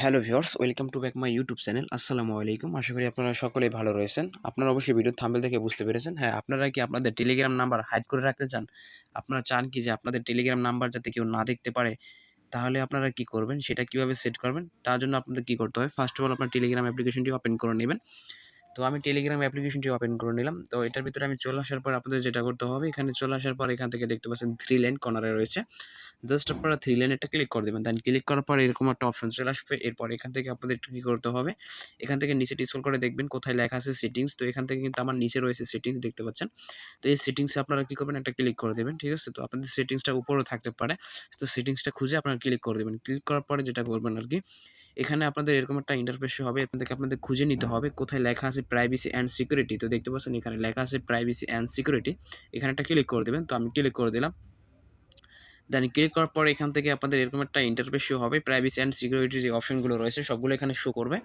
Hello viewers welcome to back my YouTube channel আসসালামু আলাইকুম আশা করি আপনারা সকলেই ভালো রয়েছেন। আপনারা অবশ্যই ভিডিও থাম্বেল দেখে বুঝতে পেরেছেন। হ্যাঁ আপনারা কি আপনাদের টেলিগ্রাম নাম্বার হাইড করে রাখতে চান? আপনারা চান কি যে আপনাদের টেলিগ্রাম নাম্বার যাতে কেউ না দেখতে পারে? তাহলে আপনারা কি করবেন? সেটা কীভাবে সেট করবেন? তার জন্য আপনাদের কি করতে হবে? ফার্স্ট অফ অল আপনার টেলিগ্রাম অ্যাপ্লিকেশনটি ওপেন করে নেবেন। তো আমি টেলিগ্রাম অ্যাপ্লিকেশনটি ওপেন করে নিলাম। তো এটার ভিতরে আমি চলে আসার পর আপনাদের যেটা করতে হবে, এখানে চলে আসার পর এখান থেকে দেখতে পাচ্ছেন থ্রি লাইন কর্নারে রয়েছে। জাস্ট আপনারা থ্রি লাইন একটা ক্লিক করে দেবেন। দেন ক্লিক করার পর এরকম একটা অপশন চলে আসবে। এরপর এখান থেকে আপনাদের একটু কী করতে হবে? এখান থেকে নিচে স্ক্রল করে দেখবেন কোথায় লেখা আছে সেটিংস তো এখান থেকে কিন্তু আমার নিচে রয়েছে সেটিংস দেখতে পাচ্ছেন। তো এই সেটিংসে আপনারা কী করবেন? একটা ক্লিক করে দেবেন, ঠিক আছে? তো আপনাদের সেটিংসটা উপরেও থাকতে পারে। তো সেটিংসটা খুঁজে আপনারা ক্লিক করে দেবেন। ক্লিক করার পরে যেটা করবেন আর কি, এখানে আপনাদের এরকম একটা ইন্টারফেস হবে। এখান থেকে আপনাদের খুঁজে নিতে হবে কোথায় লেখা আছে প্রাইভেসি অ্যান্ড সিকিউরিটি তো দেখতে পাচ্ছেন এখানে লেখা আছে প্রাইভেসি অ্যান্ড সিকিউরিটি এখানে একটা ক্লিক করে দেবেন। তো আমি ক্লিক করে দিলাম। দেন ক্লিক করার পর এখান থেকে আপনাদের এরকম একটা ইন্টারফেস শো হবে প্রাইভেসি অ্যান্ড সিকিউরিটি যে অপশনগুলো রয়েছে, সবগুলো এখানে শো করবে।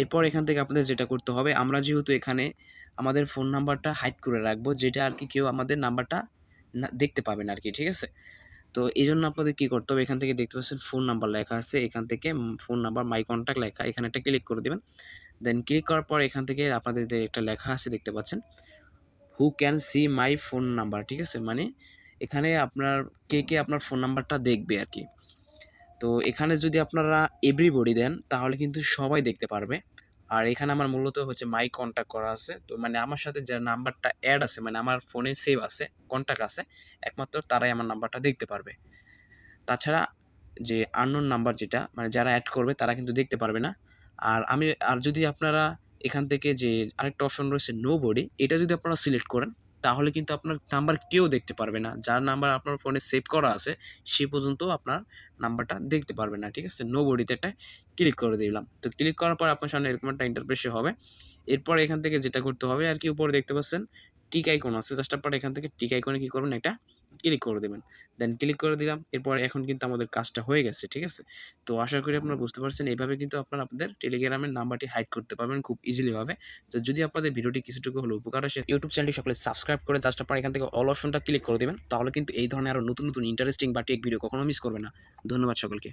এরপর এখান থেকে আপনাদের যেটা করতে হবে, আমরা যেহেতু এখানে আমাদের ফোন নাম্বারটা হাইড করে রাখব, যেটা আর কি কেউ আমাদের নাম্বারটা দেখতে পাবেন আর কি, ঠিক আছে? তো এই জন্য আপনাদের কী করতে হবে, এখান থেকে দেখতে পাচ্ছেন ফোন নাম্বার লেখা আছে, এখান থেকে ফোন নাম্বার মাই কন্ট্যাক্ট লেখা, এখানে একটা ক্লিক করে দেবেন। দেন ক্লিক করার পর এখান থেকে আপনাদের একটা লেখা আছে দেখতে পাচ্ছেন who can see my phone number ঠিক আছে? মানে এখানে আপনার কে কে আপনার ফোন নাম্বারটা দেখবে আর কি। তো এখানে যদি আপনারা এভরিবডি দেন, তাহলে কিন্তু সবাই দেখতে পারবে। আর এখানে আমার মূলত হচ্ছে মাই কন্ট্যাক্ট করা আছে। তো মানে আমার সাথে যে নাম্বারটা অ্যাড আছে মানে আমার ফোনে সেভ আছে কন্ট্যাক্ট আছে, একমাত্র তারাই আমার নাম্বারটা দেখতে পারবে। তাছাড়া যে আননোন নাম্বার যেটা মানে যারা অ্যাড করবে, তারা কিন্তু দেখতে পারবে না। আর আমি, আর যদি আপনারা এখান থেকে যে আরেকটা অপশন রয়েছে নো বডি এটা যদি আপনারা সিলেক্ট করেন তাহলে কিন্তু আপনার নাম্বার কেউ দেখতে পারবে না। যার নাম্বার আপনার ফোনে সেভ করা আছে, সে পর্যন্ত আপনার নাম্বারটা দেখতে পারবে না, ঠিক আছে? নো বডিতে একটা ক্লিক করে দিলাম। তো ক্লিক করার পর আপনার সামনে এরকম একটা ইন্টারপ্রেসে হবে। এরপর এখান থেকে যেটা করতে হবে আর কি, উপরে দেখতে পাচ্ছেন টিক আইকন আছে। জাস্ট আপনার এখান থেকে টিক আইকনে কী করবেন? একটা ক্লিক করে দেবেন। দেন ক্লিক করে দিলাম, এরপর এখন কিন্তু আমাদের কাজটা হয়ে গেছে, ঠিক আছে? তো আশা করি আপনারা বুঝতে পারছেন এইভাবে কিন্তু আপনারা আপনাদের টেলিগ্রামের নাম্বারটি হাইড করতে পারবেন খুব ইজিলিভাবে তো যদি আপনাদের ভিডিওটি কিছুটুকু হলো উপকার আসে ইউটিউব চ্যানেলটি সকলে সাবস্ক্রাইব করে জাস্ট আপনারা এখান থেকে অল অপশনটা ক্লিক করে দেবেন, তাহলে কিন্তু এই ধরনের আরও নতুন নতুন ইন্টারেস্টিং বা টেক ভিডিও কখনো মিস করবে না। ধন্যবাদ সকলকে।